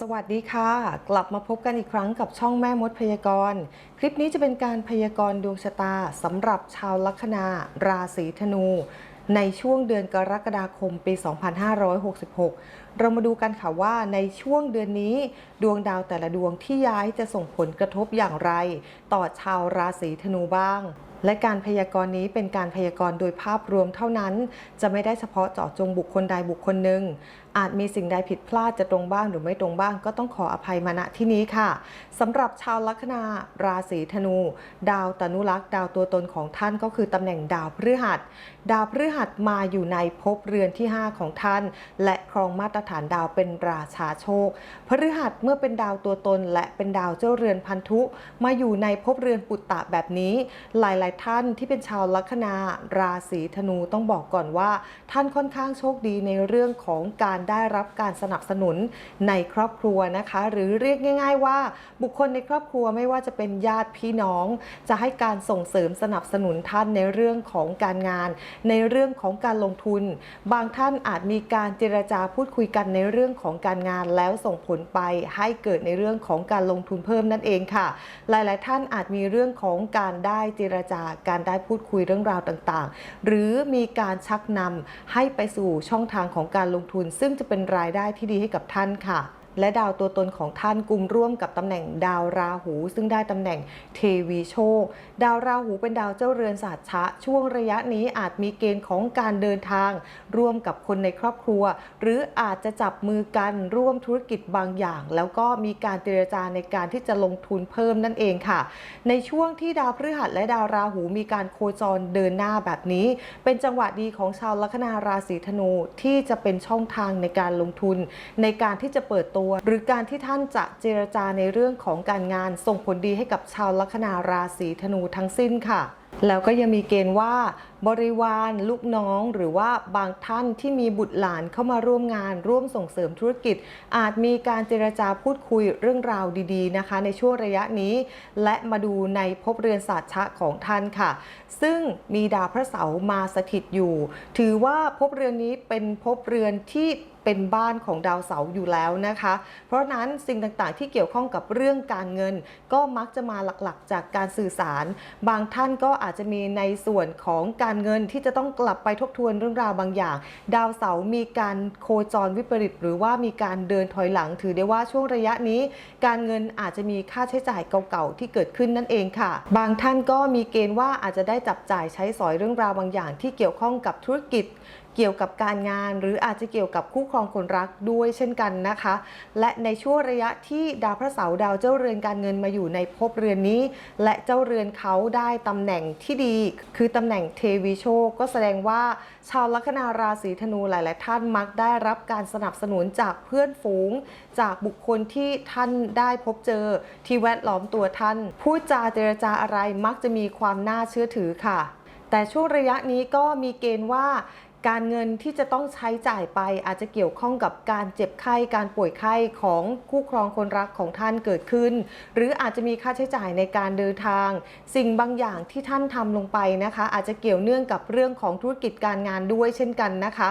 สวัสดีค่ะ กลับมาพบกันอีกครั้งกับช่องแม่มดพยากรณ์ คลิปนี้จะเป็นการพยากรณ์ดวงชะตาสำหรับชาวลัคนาราศีธนู ในช่วงเดือนกรกฎาคมปี 2566 เรามาดูกันค่ะว่าในช่วงเดือนนี้ ดวงดาวแต่ละดวงที่ย้ายจะส่งผลกระทบอย่างไร ต่อชาวราศีธนูบ้าง และการพยากรณ์นี้เป็นการพยากรณ์โดยภาพรวมเท่านั้น จะไม่ได้เฉพาะเจาะจงบุคคลใดบุคคลหนึ่ง อาจมีสิ่งใดผิดพลาดจะตรงบ้างหรือไม่ตรงบ้างก็ต้องขออภัยมาณที่นี้ค่ะสำหรับชาวลัคนาราศีธนู ดาวตนุรักษ์ดาวตัวตนของท่านก็คือตำแหน่งดาวพฤหัส ดาวพฤหัสมาอยู่ในภพเรือนที่ 5 ของท่าน และครองมาตรฐานดาวเป็นราชาโชคพฤหัสเมื่อเป็นดาวตัวตน และเป็นดาวเจ้าเรือนพันธุ มาอยู่ในภพเรือนปุตตะแบบนี้ หลายๆ ท่านที่เป็นชาวลัคนาราศีธนูต้องบอกก่อนว่า ท่านค่อนข้างโชคดีในเรื่องของการได้รับการสนับสนุนในครอบครัวนะคะ หรือเรียกง่าย ๆ ว่า บุคคลในครอบครัวไม่ว่าจะเป็นญาติพี่น้อง จะให้การส่งเสริมสนับสนุนท่านในเรื่องของการงาน ในเรื่องของการลงทุน บางท่านอาจมีการเจรจาพูดคุยกันในเรื่องของการงานแล้วส่งผลไปให้เกิดในเรื่องของการลงทุนเพิ่มนั่นเองค่ะ หลาย ๆ ท่านอาจมีเรื่องของการได้เจรจาการได้พูดคุยเรื่องราวต่างๆ หรือมีการชักนำให้ไปสู่ช่องทางของการลงทุน ซึ่งจะเป็นรายได้ที่ดีให้กับท่านค่ะ และดาวตัวตนของท่านกลุ่มร่วมกับตำแหน่งดาวราหู ซึ่งได้ตำแหน่งเทวีโชค ดาวราหูเป็นดาวเจ้าเรือนศาสตร์ชะ ช่วงระยะนี้อาจมีเกณฑ์ของการเดินทาง ร่วมกับคนในครอบครัว หรืออาจจะจับมือกันร่วมธุรกิจบางอย่าง แล้วก็มีการเจรจาในการที่จะลงทุนเพิ่มนั่นเองค่ะ ในช่วงที่ดาวพฤหัสและดาวราหูมีการโคจรเดินหน้าแบบนี้ เป็นจังหวะดีของชาวลัคนาราศีธนูที่จะเป็นช่องทางในการลงทุน ในการที่จะเปิดตัวหรือการที่ท่านจะเจรจาในเรื่องของการงานส่งผลดีให้กับชาวลัคนาราศีธนูทั้งสิ้นค่ะ แล้วก็ยังมีเกณฑ์ว่า บริวารลูกน้อง หรือว่าบางท่านที่มีบุตรหลานเข้ามาร่วมงาน ร่วมส่งเสริมธุรกิจ อาจมีการเจรจาพูดคุยเรื่องราวดีๆนะคะ ในช่วงระยะนี้ และมาดูในภพเรือนศาสตร์ชะของท่านค่ะ ซึ่งมีดาวพระเสาร์มาสถิตอยู่ ถือว่าภพเรือนนี้เป็นภพเรือนที่ เป็นบ้านของดาวเสาร์อยู่แล้วนะคะ เพราะนั้นสิ่งต่างๆที่เกี่ยวข้องกับเรื่องการเงิน ก็มักจะมาหลักๆ จากการสื่อสาร บางท่านก็อาจจะมีในส่วนของการเงินที่จะต้องกลับไปทบทวนเรื่องราวบางอย่าง ดาวเสาร์มีการโคจรวิปริตหรือว่ามีการเดินถอยหลัง ถือได้ว่าช่วงระยะนี้ การเงินอาจจะมีค่าใช้จ่ายเก่าๆที่เกิดขึ้นนั่นเองค่ะ บางท่านก็มีเกณฑ์ว่าอาจจะได้จับจ่ายใช้สอยเรื่องราวบางอย่างที่เกี่ยวข้องกับธุรกิจเกี่ยวกับการงาน หรืออาจจะเกี่ยวกับคู่ครองคนรักด้วยเช่นกันนะคะ และในช่วงระยะที่ดาวพระเสาร์ดาวเจ้าเรือนการเงินมาอยู่ในภพเรือนนี้ และเจ้าเรือนเขาได้ตำแหน่งที่ดี คือตำแหน่งเทวีโชค ก็แสดงว่าชาวลัคนาราศีธนูหลาย ๆ ท่านมักได้รับการสนับสนุนจากเพื่อนฝูง จากบุคคลที่ท่านได้พบเจอที่แวดล้อมตัวท่าน พูดจาเจรจาอะไรมักจะมีความน่าเชื่อถือค่ะแต่ช่วงระยะนี้ก็มีเกณฑ์ว่า การเงินที่จะต้องใช้จ่ายไปอาจจะเกี่ยวข้องกับการเจ็บไข้การป่วยไข้ของคู่ครองคนรักของท่านเกิดขึ้น หรืออาจจะมีค่าใช้จ่ายในการเดินทาง สิ่งบางอย่างที่ท่านทำลงไปนะคะ อาจจะเกี่ยวเนื่องกับเรื่องของธุรกิจการงานด้วยเช่นกันนะคะ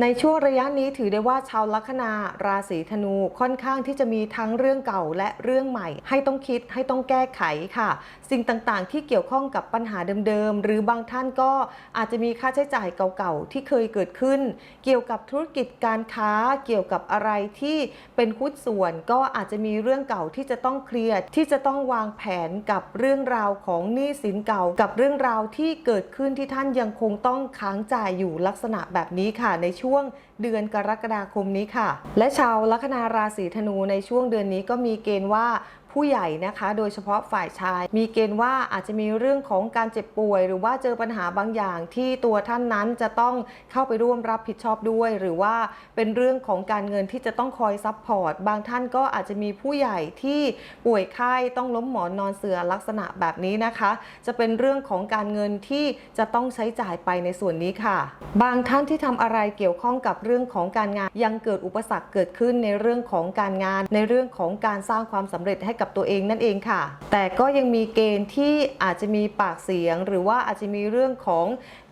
ในช่วงระยะนี้ถือได้ว่าชาวลัคนาราศีธนูค่อนข้างที่จะมีทั้งเรื่องเก่าและเรื่องใหม่ ให้ต้องคิดให้ต้องแก้ไขค่ะ สิ่งต่างๆ ที่เกี่ยวข้องกับปัญหาเดิมๆหรือบางท่านก็อาจจะมีค่าใช้จ่ายเก่าๆที่เคยเกิดขึ้น เกี่ยวกับธุรกิจการค้า เกี่ยวกับอะไรที่เป็นหุ้นส่วน ก็อาจจะมีเรื่องเก่าที่จะต้องเคลียร์ที่จะต้องวางแผนกับเรื่องราวของหนี้สินเก่า กับเรื่องราวที่เกิดขึ้นที่ท่านยังคงต้องค้างจ่ายอยู่ลักษณะแบบนี้ค่ะ ในช่วงเดือนกรกฎาคมนี้ค่ะ และชาวลัคนาราศีธนูในช่วงเดือนนี้ก็มีเกณฑ์ว่า ผู้ใหญ่นะคะ โดยเฉพาะฝ่ายชาย มีเกณฑ์ว่าอาจจะมีเรื่องของการเจ็บป่วย หรือว่าเจอปัญหาบางอย่างที่ตัวท่านนั้นจะต้องเข้าไปร่วมรับผิดชอบด้วย หรือว่าเป็นเรื่องของการเงินที่จะต้องคอยซัพพอร์ตบางท่านก็อาจจะมีผู้ใหญ่ที่ป่วยไข้ต้องล้มหมอนนอนเสือลักษณะแบบนี้นะคะ จะเป็นเรื่องของการเงินที่จะต้องใช้จ่ายไปในส่วนนี้ค่ะ บางท่านที่ทำอะไรเกี่ยวข้องกับเรื่องของการงานยังเกิดอุปสรรคเกิดขึ้นในเรื่องของการงาน ในเรื่องของการสร้างความสำเร็จให้กับับตัวเองนั่นเองค่ะ แต่ก็ยังมีเกณฑ์ที่อาจจะมีปากเสียง หรือว่าอาจจะมีเรื่องของ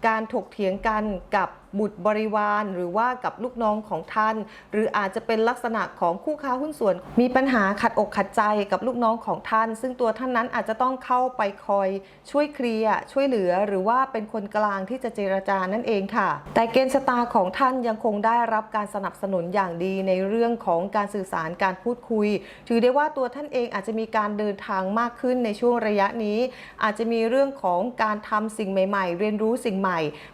การถกเถียงกันกับบุตรบริวาร หรือว่ากับลูกน้องของท่าน หรืออาจจะเป็นลักษณะของคู่ค้าหุ้นส่วน มีปัญหาขัดอกขัดใจกับลูกน้องของท่าน ซึ่งตัวท่านนั้นอาจจะต้องเข้าไปคอยช่วยเคลียร์ช่วยเหลือ หรือว่าเป็นคนกลางที่จะเจรจานั่นเองค่ะ แต่เกณฑ์ชะตาของท่านยังคงได้รับการสนับสนุนอย่างดีในเรื่องของการสื่อสารการพูดคุย ถือได้ว่าตัวท่านเองอาจจะมีการเดินทางมากขึ้นในช่วงระยะนี้ อาจจะมีเรื่องของการทำสิ่งใหม่ ๆ เรียนรู้สิ่งใหม่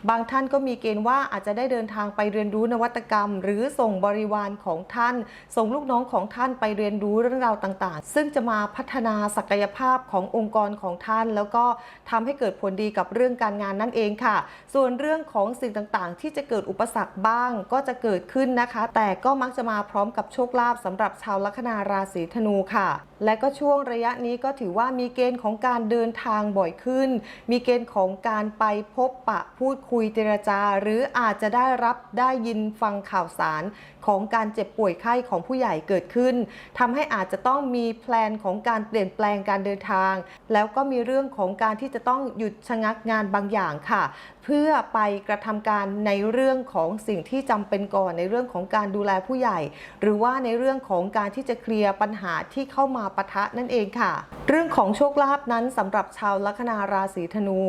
บางท่านก็มีเกณฑ์ว่าอาจจะได้เดินทางไปเรียนรู้นวัตกรรม หรือส่งบริวารของท่าน ส่งลูกน้องของท่านไปเรียนรู้เรื่องราวต่างๆ ซึ่งจะมาพัฒนาศักยภาพขององค์กรของท่าน แล้วก็ทำให้เกิดผลดีกับเรื่องการงานนั่นเองค่ะ ส่วนเรื่องของสิ่งต่างๆ ที่จะเกิดอุปสรรคบ้าง ก็จะเกิดขึ้นนะคะ แต่ก็มักจะมาพร้อมกับโชคลาภสำหรับชาวลัคนาราศีธนูค่ะ และก็ช่วงระยะนี้ก็ถือว่ามีเกณฑ์ของการเดินทางบ่อยขึ้น มีเกณฑ์ของการไปพบปะพูดคุยเจรจา หรืออาจจะได้รับได้ยินฟังข่าวสารของการเจ็บป่วยไข้ของผู้ใหญ่เกิดขึ้นทำให้อาจจะต้องมีแพลนของการเปลี่ยนแปลงการเดินทาง แล้วก็มีเรื่องของการที่จะต้องหยุดชะงักงานบางอย่างค่ะ เพื่อไปกระทำการในเรื่องของสิ่งที่จำเป็นก่อนในเรื่องของการดูแลผู้ใหญ่ หรือว่าในเรื่องของการที่จะเคลียร์ปัญหาที่เข้ามาปะทะนั่นเองค่ะ เรื่องของโชคลาภนั้นสำหรับชาวลัคนาราศีธนู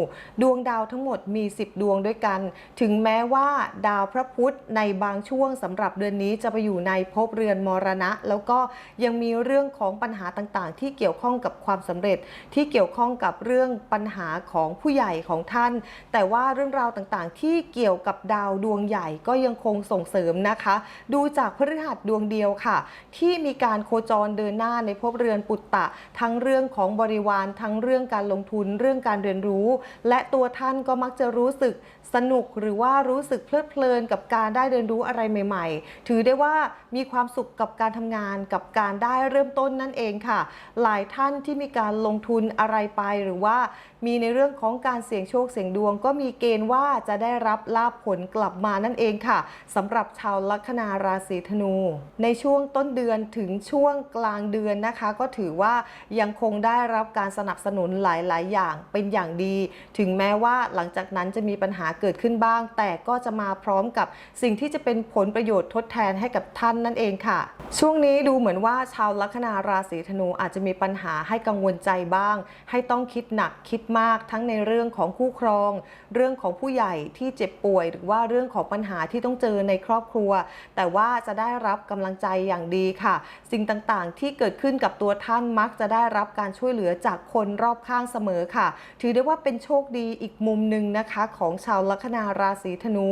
ดวงดาวทั้งหมดมี10 ดวงด้วยกัน ถึงแม้ว่าดาวพระพุธในบางช่วงสำหรับเดือนนี้จะไปอยู่ในภพเรือนมรณะ แล้วก็ยังมีเรื่องของปัญหาต่างๆ ที่เกี่ยวข้องกับความสำเร็จ ที่เกี่ยวข้องกับเรื่องปัญหาของผู้ใหญ่ของท่าน แต่ว่าเรื่องราวต่างๆ ที่เกี่ยวกับดาวดวงใหญ่ก็ยังคงส่งเสริมนะคะ ดูจากพฤหัสดวงเดียวค่ะ ที่มีการโคจรเดินหน้าในภพเรือนปุตตะ ทั้งเรื่องของบริวารทั้งเรื่องการลงทุนเรื่องการเรียนรู้ และตัวท่านก็มักจะรู้สึกสนุกหรือว่ารู้สึกเพลิดเพลินกับการได้เรียนรู้อะไรใหม่ๆ ถือได้ว่ามีความสุขกับการทำงานกับการได้เริ่มต้นนั่นเองค่ะ หลายท่านที่มีการลงทุนอะไรไปหรือว่ามีในเรื่องของการเสี่ยงโชคเสี่ยงดวง ก็มีเกณฑ์ว่าจะได้รับลาภผลกลับมานั่นเองค่ะสำหรับชาวลัคนาราศีธนู ในช่วงต้นเดือนถึงช่วงกลางเดือนนะคะ ก็ถือว่ายังคงได้รับการสนับสนุนหลาย ๆ อย่างเป็นอย่างดี ถึงแม้ว่าหลังจากนั้นจะจะมีปัญหาเกิดขึ้นบ้าง แต่ก็จะมาพร้อมกับสิ่งที่จะเป็นผลประโยชน์ทดแทนให้กับท่านนั่นเองค่ะ ช่วงนี้ดูเหมือนว่าชาวลัคนาราศีธนูอาจจะมีปัญหาให้กังวลใจบ้าง ให้ต้องคิดหนักคิดมากทั้งในเรื่องของคู่ครอง เรื่องของผู้ใหญ่ที่เจ็บป่วย หรือว่าเรื่องของปัญหาที่ต้องเจอในครอบครัว แต่ว่าจะได้รับกำลังใจอย่างดีค่ะ สิ่งต่างๆ ที่เกิดขึ้นกับตัวท่านมักจะได้รับการช่วยเหลือจากคนรอบข้างเสมอค่ะ ถือได้ว่าเป็นโชคดีอีกมุมหนึ่งนะคะของชาวลัคนาราศีธนู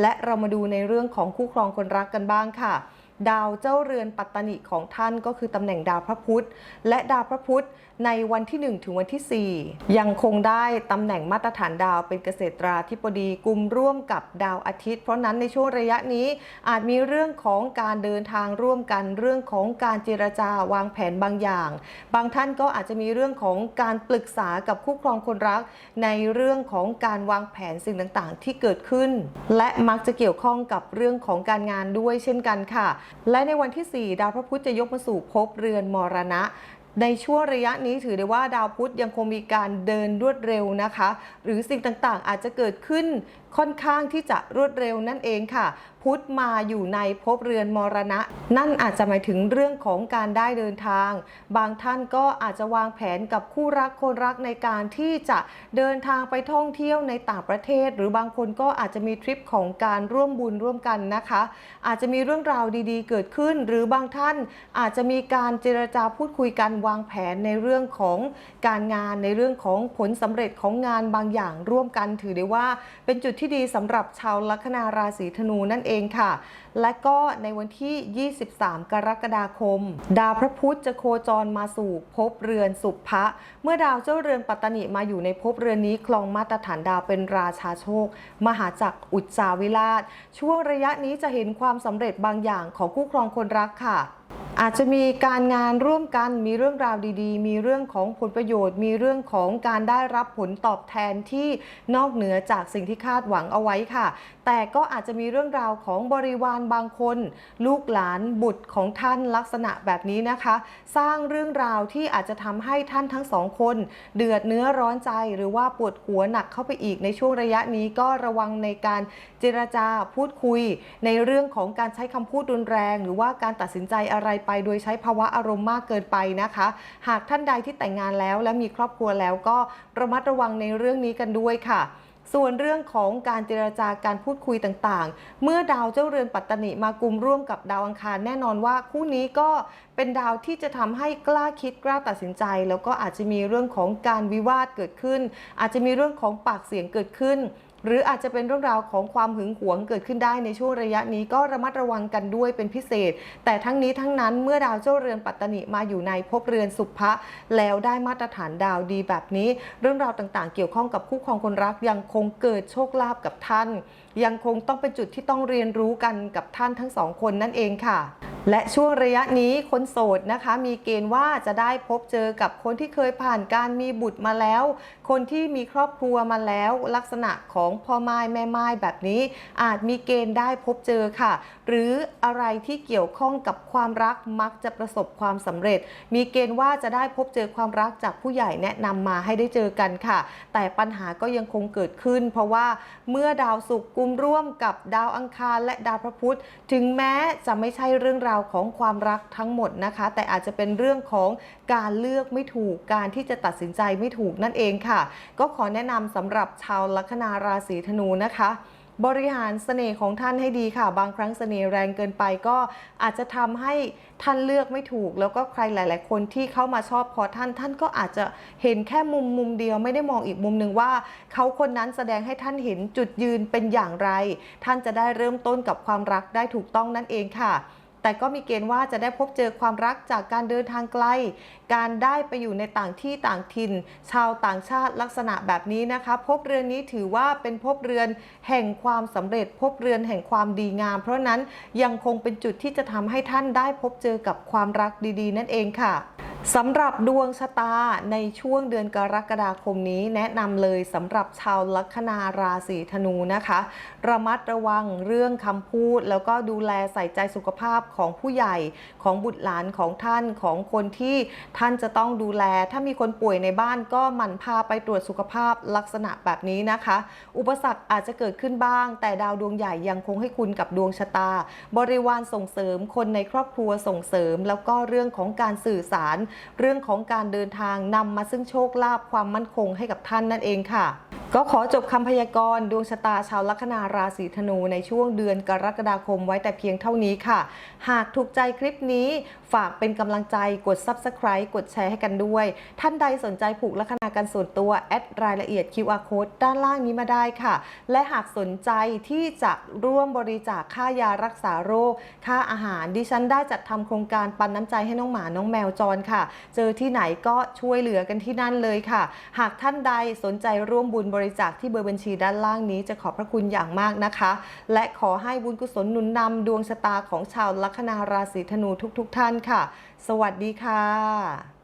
และเรามาดูในเรื่องของคู่ครองคนรักกันบ้างค่ะ ดาวเจ้าเรือนปัตตนิของท่านก็คือตำแหน่งดาวพระพุธ และดาวพระพุธ ในวันที่ 1 ถึงวันที่ 4 ยังคงได้ตำแหน่งมาตรฐานดาวเป็นเกษตราธิบดีกลุ่มร่วมกับดาวอาทิตย์ เพราะนั้นในช่วงระยะนี้อาจมีเรื่องของการเดินทางร่วมกันเรื่องของการเจรจาวางแผนบางอย่าง บางท่านก็อาจจะมีเรื่องของการปรึกษากับคู่ครองคนรัก ในเรื่องของการวางแผนสิ่งต่างๆ ที่เกิดขึ้น และมักจะเกี่ยวข้องกับเรื่องของการงานด้วยเช่นกันค่ะ และในวันที่ 4 ดาวพระพุธจะยกมาสู่ภพเรือนมรณะ ในช่วงระยะนี้ถือได้ว่าดาวพุธยังคงมีการเดินรวดเร็วนะคะ หรือสิ่งต่างๆ อาจจะเกิดขึ้นค่อนข้างที่จะรวดเร็วนั่นเองค่ะ พุธมาอยู่ในภพเรือนมรณะ นั่นอาจจะหมายถึงเรื่องของการได้เดินทาง บางท่านก็อาจจะวางแผนกับคู่รักคนรักในการที่จะเดินทางไปท่องเที่ยวในต่างประเทศ หรือบางคนก็อาจจะมีทริปของการร่วมบุญร่วมกันนะคะ อาจจะมีเรื่องราวดีๆ เกิดขึ้น หรือบางท่านอาจจะมีการเจรจาพูดคุยกันวางแผนในเรื่องของการงานในเรื่องของผลสำเร็จของงานบางอย่างร่วมกันถือได้ว่าเป็นจุดที่ดีสำหรับชาวลัคนาราศีธนูนั่นเองค่ะ และก็ในวันที่ 23 กรกฎาคม ดาวพระพุธจะโคจรมาสู่ภพเรือนสุภะเมื่อดาวเจ้าเรือนปัตตนิมาอยู่ในภพเรือนนี้คลองมาตรฐานดาวเป็นราชาโชค มหาจักรอุจจาวิราช ช่วงระยะนี้จะเห็นความสำเร็จบางอย่างของคู่ครองคนรักค่ะ อาจจะมีการงานร่วมกันมีเรื่องราวดีๆ มีเรื่องของผลประโยชน์ มีเรื่องของการได้รับผลตอบแทนที่นอกเหนือจากสิ่งที่คาดหวังเอาไว้ค่ะ แต่ก็อาจจะมีเรื่องราวของบริวารบางคน ลูกหลานบุตรของท่านลักษณะแบบนี้นะคะ สร้างเรื่องราวที่อาจจะทำให้ท่านทั้งสองคน เดือดเนื้อร้อนใจหรือว่าปวดหัวหนักเข้าไปอีกในช่วงระยะนี้ก็ระวังในการเจรจาพูดคุย ในเรื่องของการใช้คำพูดรุนแรง หรือว่าการตัดสินใจอะไรไปโดยใช้ภาวะอารมณ์มากเกินไปนะคะ หากท่านใดที่แต่งงานแล้ว และมีครอบครัวแล้วก็ระมัดระวังในเรื่องนี้กันด้วยค่ะส่วนเรื่องของการเจรจาการพูดคุยต่างๆ เมื่อดาวเจ้าเรือนปัตตนิมากุมร่วมกับดาวอังคารแน่นอนว่าคู่นี้ก็เป็นดาวที่จะทำให้กล้าคิดกล้าตัดสินใจ แล้วก็อาจจะมีเรื่องของการวิวาทเกิดขึ้น อาจจะมีเรื่องของปากเสียงเกิดขึ้น หรืออาจจะเป็นเรื่องราวของความหึงหวงเกิดขึ้นได้ในช่วงระยะนี้ก็ระมัดระวังกันด้วยเป็นพิเศษ แต่ทั้งนี้ทั้งนั้นเมื่อดาวเจ้าเรือนปัตตนิมาอยู่ในภพเรือนสุภะแล้วได้มาตรฐานดาวดีแบบนี้ เรื่องราวต่างๆ เกี่ยวข้องกับคู่ครองคนรักยังคงเกิดโชคลาภกับท่าน ยังคงต้องเป็นจุดที่ต้องเรียนรู้กันกับท่านทั้งสองคนนั่นเองค่ะ และช่วงระยะนี้คนโสดนะคะ มีเกณฑ์ว่าจะได้พบเจอกับคนที่เคยผ่านการมีบุตรมาแล้ว คนที่มีครอบครัวมาแล้ว ลักษณะของพ่อไม้แม่ไม้แบบนี้ อาจมีเกณฑ์ได้พบเจอค่ะ หรืออะไรที่เกี่ยวข้องกับความรักมักจะประสบความสำเร็จ มีเกณฑ์ว่าจะได้พบเจอความรักจากผู้ใหญ่แนะนำมาให้ได้เจอกันค่ะ แต่ปัญหาก็ยังคงเกิดขึ้น เพราะว่าเมื่อดาวศุกร์กุมร่วมกับดาวอังคารและดาวพระพุธถึงแม้จะไม่ใช่เรื่องราวของความรักทั้งหมดนะคะ แต่อาจจะเป็นเรื่องของการเลือกไม่ถูกการที่จะตัดสินใจไม่ถูกนั่นเองค่ะ ก็ขอแนะนำสำหรับชาวลัคนาราศีธนูนะคะบริหารเสน่ห์ของท่านให้ดีค่ะ บางครั้งเสน่ห์แรงเกินไปก็อาจจะทำให้ท่านเลือกไม่ถูก แล้วก็ใครหลาย ๆ คนที่เข้ามาชอบพอท่าน ท่านก็อาจจะเห็นแค่มุมมุมเดียวไม่ได้มองอีกมุมหนึ่งว่า เขาคนนั้นแสดงให้ท่านเห็นจุดยืนเป็นอย่างไร ท่านจะได้เริ่มต้นกับความรักได้ถูกต้องนั่นเองค่ะ แต่ก็มีเกณฑ์ว่าจะได้พบเจอความรักจากการเดินทางไกล การได้ไปอยู่ในต่างที่ต่างถิ่น ชาวต่างชาติลักษณะแบบนี้นะคะพบเรือนนี้ถือว่าเป็นพบเรือนแห่งความสำเร็จพบเรือนแห่งความดีงาม เพราะนั้นยังคงเป็นจุดที่จะทำให้ท่านได้พบเจอกับความรักดีๆ นั่นเองค่ะ สำหรับดวงชะตาในช่วงเดือนกรกฎาคมนี้ แนะนำเลยสำหรับชาวลัคนาราศีธนูนะคะ ระมัดระวังเรื่องคำพูด แล้วก็ดูแลใส่ใจสุขภาพของผู้ใหญ่ของบุตรหลานของท่านของคนที่ท่านจะต้องดูแล ถ้ามีคนป่วยในบ้านก็หมั่นพาไปตรวจสุขภาพลักษณะแบบนี้นะคะ อุปสรรคอาจจะเกิดขึ้นบ้าง แต่ดาวดวงใหญ่ยังคงให้คุณกับดวงชะตา บริวารส่งเสริมคนในครอบครัวส่งเสริม แล้วก็เรื่องของการสื่อสารเรื่องของการเดินทางนำมาซึ่งโชคลาภความมั่นคงให้กับท่านนั่นเองค่ะ ก็ขอจบคำพยากรณ์ดวงชะตาชาวลัคนาราศีธนูในช่วงเดือนกรกฎาคมไว้แต่เพียงเท่านี้ค่ะ หากถูกใจคลิปนี้ฝากเป็นกำลังใจกด Subscribe กดแชร์ให้กันด้วย ท่านใดสนใจผูกลัคนากันส่วนตัว แอดรายละเอียด QR code ด้านล่างนี้มาได้ค่ะ และหากสนใจที่จะร่วมบริจาคค่ายารักษาโรค ค่าอาหารดิฉันได้จัดทำโครงการปันน้ำใจให้น้องหมาน้องแมวจรค่ะ เจอที่ไหนก็ช่วยเหลือกันที่นั่นเลยค่ะ หากท่านใดสนใจร่วมบุญบริจาคที่เบอร์บัญชีด้านล่างนี้จะขอบพระคุณอย่างมากนะคะ และขอให้บุญกุศลหนุนนำดวงชะตาของชาวลัคนาราศีธนูทุกๆทท่านค่ะ สวัสดีค่ะ